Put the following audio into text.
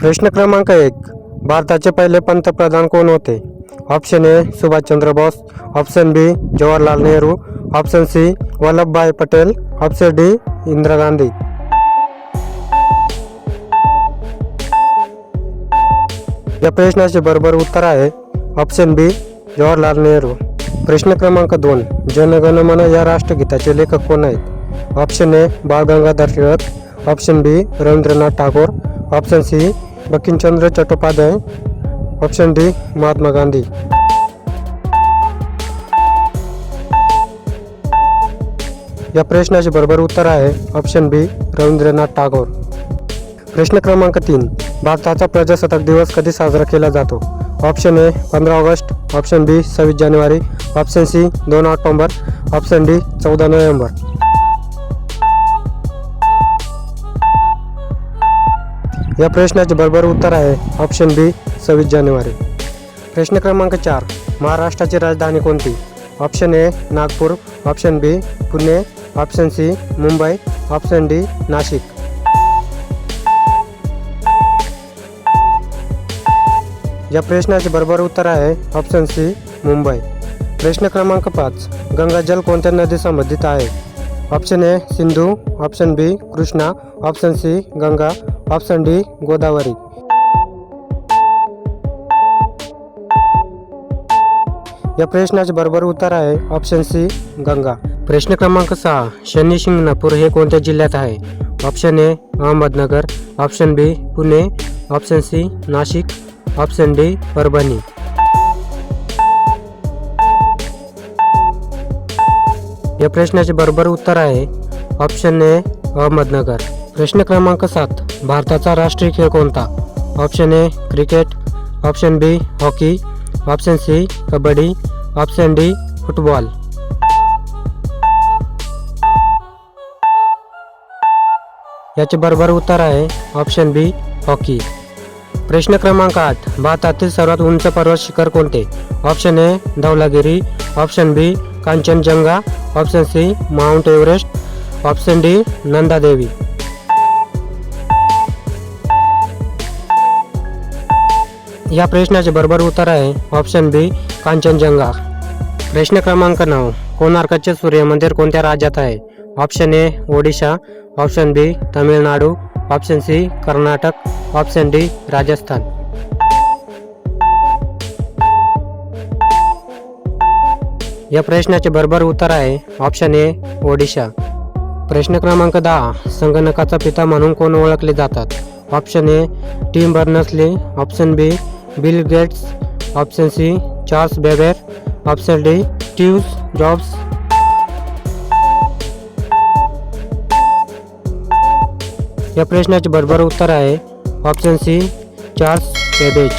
प्रश्न क्रमांक एक. भारताचे पहिले पंतप्रधान कोण होते? Option A Subhashchandra Bose. Option B Jawaharlal Nehru. Option C Vallabhbhai Patel. Option D Indira Gandhi. या प्रश्नाचे बरोबर उत्तर आहे. Option B Jawaharlal Nehru. प्रश्न क्रमांक दोन. जनगणमन या राष्ट्रगीताचे लेखक कोण आहेत? Option A Bal Gangadhar Tilak option B Rabindranath Tagore. Option C Bankimchandra Chattopadhyay option D Mahatma Gandhi. या प्रश्नाचे बरोबर उत्तर आहे ऑप्शन बी रवींद्रनाथ टागोर. प्रश्न क्रमांक तीन भारताचा प्रजासत्ताक दिवस कधी साजरा केला जातो? ऑप्शन ए पंधरा ऑगस्ट ऑप्शन बी सव्वीस जानेवारी ऑप्शन सी दोन ऑक्टोंबर ऑप्शन डी चौदा नोव्हेंबर. या प्रश्नाचे बरोबर उत्तर आहे. ऑप्शन बी सव्वीस जानेवारी. प्रश्न क्रमांक चार महाराष्ट्राची राजधानी कोणती? Option A Nagpur. Option B Pune. Option C Mumbai. Option D Nashik. या प्रश्नाचे बरोबर उत्तर आहे. Option C Mumbai. प्रश्न क्रमांक पाच गंगाजल कोणत्या नदी संबंधित आहे? Option A Sindhu. Option B Krishna. Option C Ganga. Option D Godavari. या प्रश्नाचे बरोबर उत्तर आहे ऑप्शन सी गंगा. प्रश्न क्रमांक सहा शनी शिंगणापूर हे कोणत्या जिल्ह्यात आहे? Option A Ahmednagar. Option B Pune. Option C Nashik. Option D Parbhani. या प्रश्नाचे बरोबर उत्तर आहे ऑप्शन ए अहमदनगर. प्रश्न क्रमांक सात भारताचा राष्ट्रीय खेळ कोणता? Option A cricket. Option B hockey. Option C kabaddi. Option D football. याचे बरोबर उत्तर आहे ऑप्शन बी हॉकी. प्रश्न क्रमांक आठ भारतातील सर्वात उंच पर्वत शिखर कोणते? Option A Dhaulagiri option B Kanchenjunga. Option C Mount Everest. Option D Nandadevi. या प्रश्नाचे बरोबर उत्तर आहे ऑप्शन बी कांचनजंगा. प्रश्न क्रमांक नऊ कोणार्कचे सूर्य मंदिर कोणत्या राज्यात आहे? Option A Odisha. Option B Tamil Nadu. Option C Karnataka. Option D Rajasthan. या प्रश्नाचे बरोबर उत्तर आहे ऑप्शन ए ओडिशा. प्रश्न क्रमांक दहा संगणकाचा पिता म्हणून कोण ओळखले जातात? Option A Tim Berners-Lee option B Bill Gates option C Charles Babbage option D ट्यूज Jobs या प्रश्नाचे बरोबर उत्तर आहे. Option C Charles Babbage